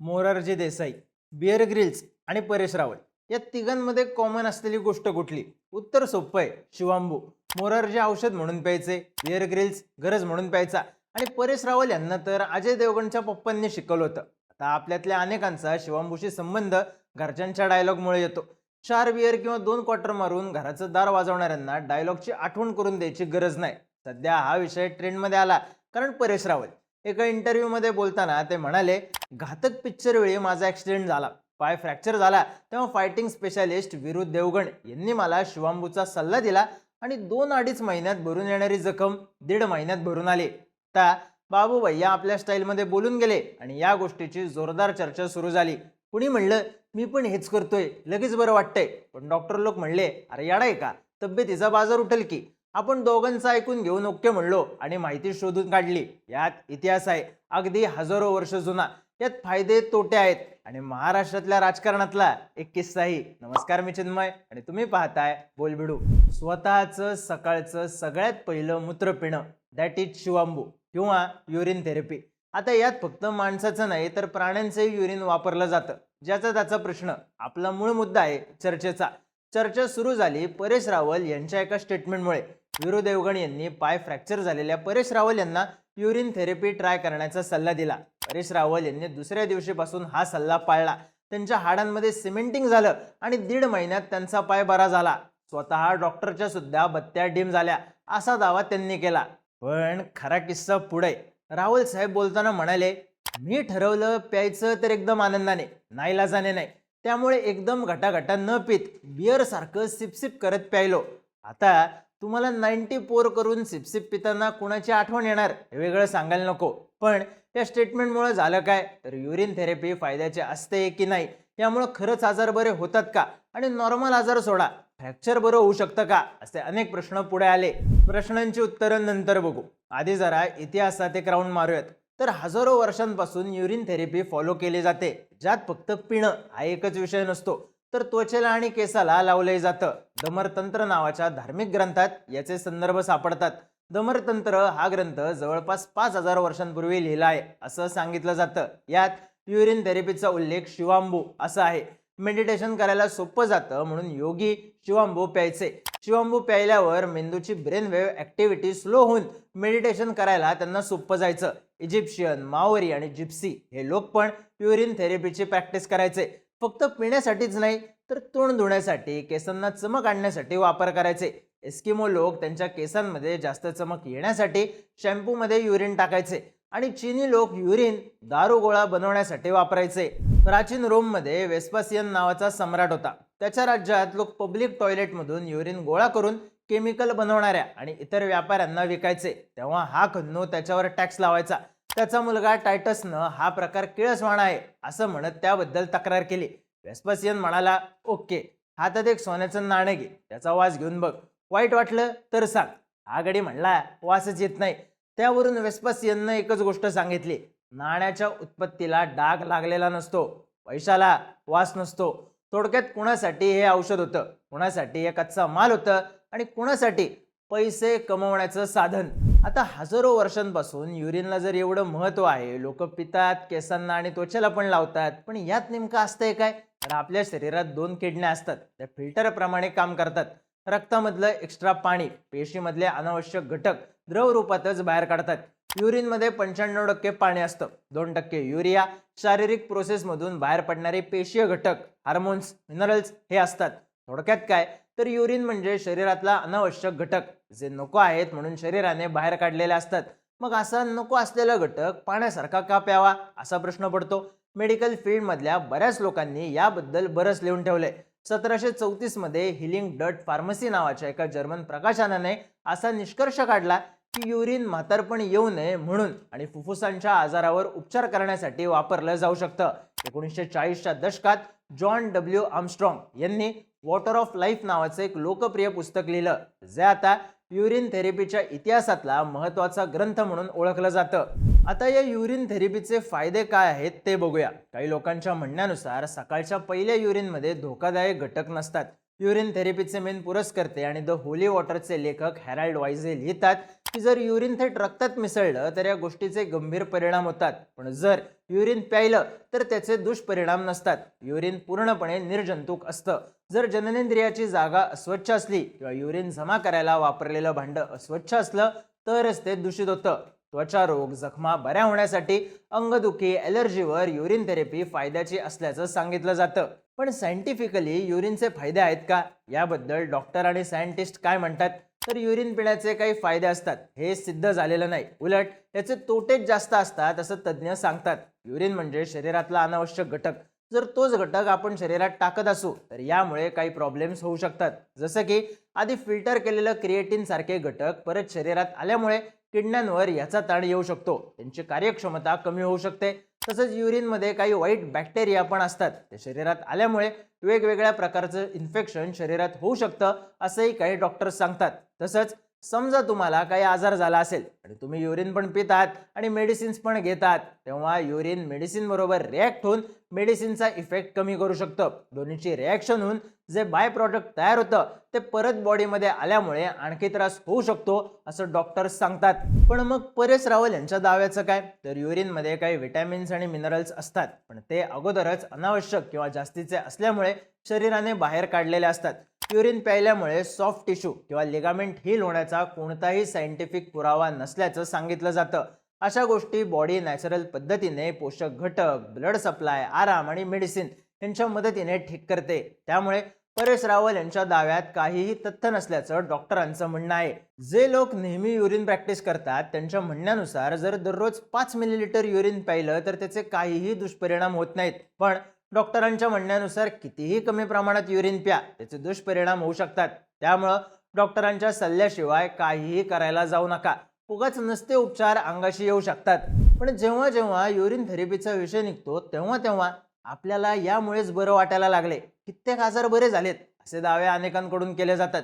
Morarji Desai beer grills आणि परेश रावल या तिघांमध्ये common असलेली गोष्ट कुठली? उत्तर सोपं आहे शिवांबू. मोरारजी औषध म्हणून प्यायचे बिअर ग्रिल्स गरज म्हणून प्यायचा आणि परेश रावल यांना तर अजय देवगणच्या पप्पांनी शिकवलं होतं. आता आपल्यातल्या अनेकांचा शिवांबूशी संबंध घरच्यांच्या डायलॉगमुळे येतो. चार बिअर किंवा दोन क्वार्टर मारून घराचं दार वाजवणाऱ्यांना डायलॉगची आठवण करून द्यायची गरज नाही. सध्या हा विषय ट्रेंडमध्ये आला कारण परेश रावल एका इंटरव्ह्यूमध्ये बोलताना ते म्हणाले घातक पिक्चर वेळी माझा ॲक्सिडेंट झाला. पाय फ्रॅक्चर झाला. तेव्हा फायटिंग स्पेशालिस्ट विरुद्ध देवगण यांनी मला शिवांबूचा सल्ला दिला आणि दोन अडीच महिन्यात भरून येणारी जखम दीड महिन्यात भरून आली. त्या बाबू भैया आपल्या स्टाईलमध्ये बोलून गेले आणि या गोष्टीची जोरदार चर्चा सुरू झाली. कुणी म्हणलं मी पण हेच करतोय. लगेच बरं वाटतंय. पण डॉक्टर लोक म्हणले अरे याडाय का तब्येतीचा बाजार उठेल की. आपण दोघांचं ऐकून घेऊन ओके म्हणलो आणि माहिती शोधून काढली. यात इतिहास आहे. अगदी हजारो वर्ष जुना. यात फायदे तोटे आहेत. आणि महाराष्ट्रातल्या राजकारणातला एक किस्साही. नमस्कार मी चिन्मय आणि तुम्ही पाहताय बोलबिडू. स्वतःचं सकाळचं सगळ्यात पहिलं मूत्र पिणं दॅट इज शिवांबू किंवा युरिन थेरपी आता यात फक्त माणसाचं नाही तर प्राण्यांचंही युरिन वापरलं जातं. ज्याचा त्याचा प्रश्न. आपला मूळ मुद्दा आहे चर्चेचा. चर्चा सुरू झाली परेश रावल यांच्या एका स्टेटमेंटमुळे विरू देवगण यांनी पाय फ्रॅक्चर झालेल्या परेश रावल यांना युरिन थेरपी ट्राय करण्याचा सल्ला दिला. परेश रावल यांनी दुसऱ्या दिवशीपासून हा सल्ला पाळला. त्यांच्या हाडांमध्ये सिमेंटिंग झालं आणि दीड महिन्यात त्यांचा पाय बरा झाला. स्वतः डॉक्टरच्या सुद्धा बत्त्या डीम झाल्या. असा दावा त्यांनी केला. पण खरा किस्सा पुढे. राहुल साहेब बोलताना म्हणाले मी ठरवलं प्यायचं तर एकदम आनंदाने नाईलाजाने नाही. त्यामुळे एकदम घटाघटा न पित बियर सारखं सिपसिप करत प्यायलो. आता तुम्हाला नाईन्टी फोर करून सिपसिप पिताना कुणाची आठवण येणार? हे वेगळं सांगायला नको. पण या स्टेटमेंटमुळे झालं काय? तर युरिन थेरपी फायद्याचे असते की नाही? यामुळं खरंच आजार बरे होतात का? आणि नॉर्मल आजार सोडा. फ्रॅक्चर बरं होऊ शकतं का? असे अनेक प्रश्न पुढे आले. प्रश्नांची उत्तरं नंतर बघू. आधी जरा इतिहासात एक राऊंड मारूयात. तर हजारो वर्षांपासून युरिन थेरपी फॉलो केली जाते. ज्यात फक्त पिणं हा एकच विषय नसतो. तर त्वचेला आणि केसाला लावले जातं. दमरतंत्र नावाच्या धार्मिक ग्रंथात याचे संदर्भ सापडतात. दमरतंत्र हा ग्रंथ जवळपास पाच हजार वर्षांपूर्वी लिहिला आहे असं सांगितलं जातं. यात युरिन थेरपीचा उल्लेख शिवांबू असा आहे. मेडिटेशन करायला सोपं जातं म्हणून योगी शिवांबू प्यायचे. शिवांबू प्यायल्यावर मेंदूची ब्रेन वेव्ह ऍक्टिव्हिटी स्लो होऊन मेडिटेशन करायला त्यांना सोपं जायचं. इजिप्शियन माओरी आणि जिप्सी हे लोक पण प्युरिन थेरपीची प्रॅक्टिस करायचे. फक्त पिण्यासाठीच नाही तर तोंड धुण्यासाठी केसांना चमक आणण्यासाठी वापर करायचे. एस्किमो लोक त्यांच्या केसांमध्ये जास्त चमक येण्यासाठी शॅम्पूमध्ये युरिन टाकायचे आणि चीनी लोक युरिन दारू गोळा बनवण्यासाठी वापरायचे. प्राचीन रोममध्ये वेस्पासियन नावाचा सम्राट होता. त्याच्या राज्यात लोक पब्लिक टॉयलेटमधून युरिन गोळा करून केमिकल बनवणाऱ्या आणि इतर व्यापाऱ्यांना विकायचे. तेव्हा हा खन्नू त्याच्यावर टॅक्स लावायचा. त्याचा मुलगा टायटसनं हा प्रकार किळसवाणा आहे असं म्हणत त्याबद्दल तक्रार केली. वेस्पसियन म्हणाला ओके हातात एक सोन्याचं नाणं घे त्याचा वास घेऊन बघ. वाईट वाटलं तर सांग. हा गडी म्हणला वासच येत नाही. त्यावरून वेस्पसियननं एकच गोष्ट सांगितली नाण्याच्या उत्पत्तीला डाग लागलेला नसतो पैशाला वास नसतो. थोडक्यात कुणासाठी हे औषध होतं? कुणासाठी हे कच्चा माल होतं? आणि कुणासाठी पैसे कमवण्याचं साधन. आता हजारो वर्षांपासून युरिनला जर एवढं महत्त्व आहे लोक पितात केसांना आणि त्वचेला पण लावतात पण यात नेमकं असतंय काय? कारण आपल्या शरीरात दोन किडण्या असतात. त्या फिल्टरप्रमाणे काम करतात. रक्तामधलं एक्स्ट्रा पाणी पेशीमधले अनावश्यक घटक द्रव रूपातच बाहेर काढतात. युरिनमध्ये पंच्याण्णव टक्के पाणी असतं. दोन टक्के युरिया शारीरिक प्रोसेसमधून बाहेर पडणारे पेशीय घटक हार्मोन्स मिनरल्स हे असतात. थोडक्यात काय? तर युरिन म्हणजे शरीरातला अनावश्यक घटक जे नको आहेत म्हणून शरीराने बाहेर काढलेले असतात. मग असा नको असलेला घटक पाण्यासारखा का प्यावा? असा प्रश्न पडतो. मेडिकल फील्डमधल्या बऱ्याच लोकांनी याबद्दल बरंच लिहून ठेवलंय. सतराशे चौतीसमध्ये हिलिंग डट फार्मसी नावाच्या एका जर्मन प्रकाशनाने असा निष्कर्ष काढला की युरिन म्हातारपण येऊ नये म्हणून आणि फुफ्फुसांच्या आजारावर उपचार करण्यासाठी वापरलं जाऊ शकतं. एकोणीसशे चाळीसच्या दशकात जॉन डब्ल्यू आर्मस्ट्रॉंग यांनी वॉटर ऑफ लाईफ नावाचं एक लोकप्रिय पुस्तक लिहिलं जे आता युरिन थेरपीच्या इतिहासातला महत्त्वाचा ग्रंथ म्हणून ओळखलं जातं. आता या युरिन थेरपीचे फायदे काय आहेत ते बघूया. काही लोकांच्या म्हणण्यानुसार सकाळच्या पहिल्या युरिनमध्ये धोकादायक घटक नसतात. युरिन थेरपीचे मेन पुरस्कर्ते आणि द होली वॉटरचे लेखक हॅराल्ड वाईजे लिहितात की जर युरिन थेट रक्तात मिसळलं तर या गोष्टीचे गंभीर परिणाम होतात. पण जर युरिन प्यायलं तर त्याचे दुष्परिणाम नसतात. युरिन पूर्णपणे निर्जंतुक असतं. जर जननेंद्रियाची जागा अस्वच्छ असली किंवा युरिन जमा करायला वापरलेलं भांडं अस्वच्छ असलं तरच ते दूषित होतं. त्वचा रोग जखमा बऱ्या होण्यासाठी अंगदुखी ॲलर्जीवर युरिन थेरपी फायद्याची असल्याचं सांगितलं जातं. पण सायंटिफिकली युरिनचे फायदे आहेत का? याबद्दल डॉक्टर आणि सायंटिस्ट काय म्हणतात? तर युरिन पिण्याचे काही फायदे असतात. हे सिद्ध झालेलं नाही. उलट त्याचे तोटेच जास्त असतात असं तज्ज्ञ सांगतात. युरिन म्हणजे शरीरातला अनावश्यक घटक. जर तोच घटक आपण शरीरात टाकत असू तर यामुळे काही प्रॉब्लेम्स होऊ शकतात. जसं की आधी फिल्टर केलेलं क्रिएटिन सारखे घटक परत शरीरात आल्यामुळे किडण्यांवर याचा ताण येऊ शकतो. त्यांची कार्यक्षमता कमी होऊ शकते. तसंच युरिनमध्ये काही वाईट बॅक्टेरिया पण असतात. ते शरीरात आल्यामुळे वेगवेगळ्या प्रकारचं इन्फेक्शन शरीरात होऊ शकतं असंही काही डॉक्टर्स सांगतात. तसंच समजा तुम्हाला काही आजार झाला असेल आणि तुम्ही युरिन पण पितात आणि मेडिसिन्स पण घेतात तेव्हा युरिन मेडिसिन बरोबर रिॲक्ट होऊन मेडिसिनचा इफेक्ट कमी करू शकतं. दोन्हीची रिॲक्शन होऊन जे बाय प्रॉडक्ट तयार होतं ते परत बॉडीमध्ये आल्यामुळे आणखी त्रास होऊ शकतो असं डॉक्टर्स सांगतात. पण मग परेश रावल यांच्या दाव्याचं काय? तर युरिनमध्ये काही विटॅमिन्स आणि मिनरल्स असतात पण ते अगोदरच अनावश्यक किंवा जास्तीचे असल्यामुळे शरीराने बाहेर काढलेले असतात. युरिन प्यायल्यामुळे सॉफ्ट टिश्यू किंवा लिगामेंट हील होण्याचा कोणताही सायंटिफिक पुरावा नसल्याचं सांगितलं जातं. अशा गोष्टी बॉडी नॅचरल पद्धतीने पोषक घटक ब्लड सप्लाय आराम आणि मेडिसिन यांच्या मदतीने ठीक करते. त्यामुळे परेश रावल यांच्या दाव्यात काहीही तथ्य नसल्याचं डॉक्टरांचं म्हणणं आहे. जे लोक नेहमी युरिन प्रॅक्टिस करतात त्यांच्या म्हणण्यानुसार जर दररोज पाच मिलीलिटर युरिन प्यायलं तर त्याचे काहीही दुष्परिणाम होत नाहीत. पण डॉक्टरांच्या म्हणण्यानुसार कितीही कमी प्रमाणात युरिन प्या त्याचे दुष्परिणाम होऊ शकतात. त्यामुळं डॉक्टरांच्या सल्ल्याशिवाय काहीही करायला जाऊ नका. उगाच नसते उपचार अंगाशी येऊ शकतात. पण जेव्हा जेव्हा युरिन थेरपीचा विषय निघतो तेव्हा तेव्हा आपल्याला यामुळेच बरं वाटायला लागले. कित्येक आजार बरे झालेत असे दावे अनेकांकडून केले जातात.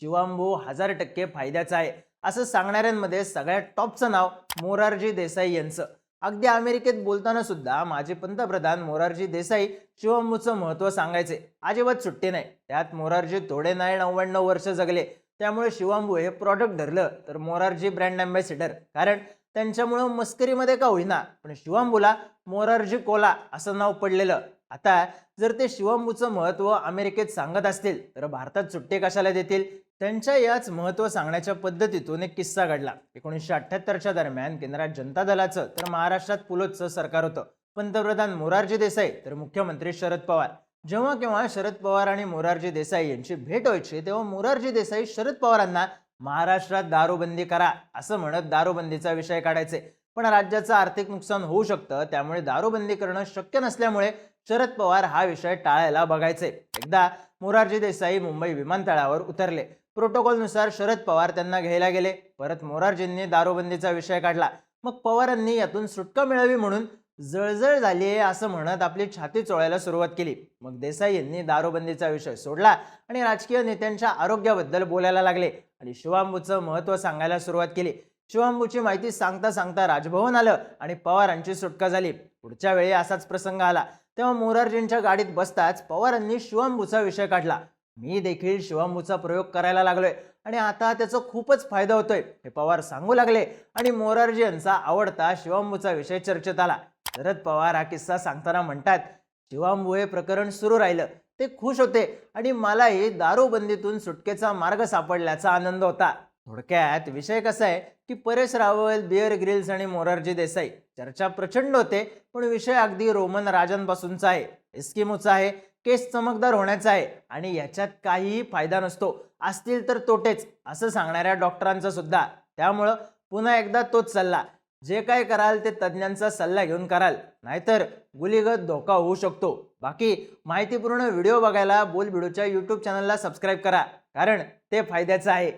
शिवांबू हजार टक्के फायद्याचा आहे. असं सांगणाऱ्यांमध्ये सगळ्यात टॉपचं नाव मोरारजी देसाई यांचं. अगदी अमेरिकेत बोलताना सुद्धा माजी पंतप्रधान मोरारजी देसाई शिवंबूचं महत्त्व सांगायचे. अजिबात सुट्टी नाही. त्यात मोरारजी थोडे नाही नव्याण्णव वर्ष जगले. त्यामुळे शिवांबू हे प्रॉडक्ट धरलं तर मोरारजी ब्रँड अँबॅसिडर कारण त्यांच्यामुळं मस्करीमध्ये का होईना पण शिवांबूला मोरारजी कोला असं नाव पडलेलं. आता जर ते शिवांबूचं महत्त्व अमेरिकेत सांगत असतील तर भारतात सुट्टे कशाला देतील? त्यांच्या याच महत्त्व सांगण्याच्या पद्धतीतून एक किस्सा घडला. एकोणीसशे अठ्ठ्याहत्तरच्या दरम्यान केंद्रात जनता दलाचं तर महाराष्ट्रात पुलोचं सरकार होतं. पंतप्रधान मोरारजी देसाई तर मुख्यमंत्री शरद पवार. जेव्हा केव्हा शरद पवार आणि मोरारजी देसाई यांची भेट व्हायची तेव्हा मोरारजी देसाई शरद पवारांना महाराष्ट्रात दारूबंदी करा असं म्हणत दारूबंदीचा विषय काढायचे. पण राज्याचं आर्थिक नुकसान होऊ शकतं त्यामुळे दारूबंदी करणं शक्य नसल्यामुळे शरद पवार हा विषय टाळायला बघायचे. एकदा मोरारजी देसाई मुंबई विमानतळावर उतरले. प्रोटोकॉलनुसार शरद पवार त्यांना घ्यायला गेले. परत मोरारजींनी दारूबंदीचा विषय काढला. मग पवारांनी यातून सुटका मिळावी म्हणून जळजळ झाली आहे असं म्हणत आपली छाती चोळायला सुरुवात केली. मग देसाई यांनी दारूबंदीचा विषय सोडला आणि राजकीय नेत्यांच्या आरोग्याबद्दल बोलायला लागले आणि शिवांबूचं महत्त्व सांगायला सुरुवात केली. शिवांबूची माहिती सांगता सांगता राजभवन आलं आणि पवारांची सुटका झाली. पुढच्या वेळी असाच प्रसंग आला. तेव्हा मोरारजींच्या गाडीत बसताच पवारांनी शिवांबूचा विषय काढला. मी देखील शिवांबूचा प्रयोग करायला लागलोय. आणि आता त्याचा खूपच फायदा होतोय. हे पवार सांगू लागले. आणि मोरारजी यांचा आवडता शिवांबूचा विषय चर्चेत आला. शरद पवार हा किस्सा सांगताना म्हणतात शिवांबू हे प्रकरण सुरू राहिलं. ते खुश होते. आणि मलाही दारूबंदीतून सुटकेचा मार्ग सापडल्याचा आनंद होता. थोडक्यात विषय कसा आहे की परेश रावल बिअर ग्रिल्स आणि मोरारजी देसाई चर्चा प्रचंड होते. पण विषय अगदी रोमन राजांपासूनचा आहे. एस्किमोचा आहे. केस चमकदार होण्याचा आहे आणि याच्यात काहीही फायदा नसतो. असतील तर तोटेच असं सांगणाऱ्या डॉक्टरांचा सुद्धा. त्यामुळं पुन्हा एकदा तोच सल्ला. जे काय कराल ते तज्ज्ञांचा सल्ला घेऊन कराल. नाहीतर गुलीगत धोका होऊ शकतो. बाकी माहितीपूर्ण व्हिडिओ बघायला बोलबिडूच्या यूट्यूब चॅनलला सबस्क्राईब करा. कारण ते फायद्याचं आहे.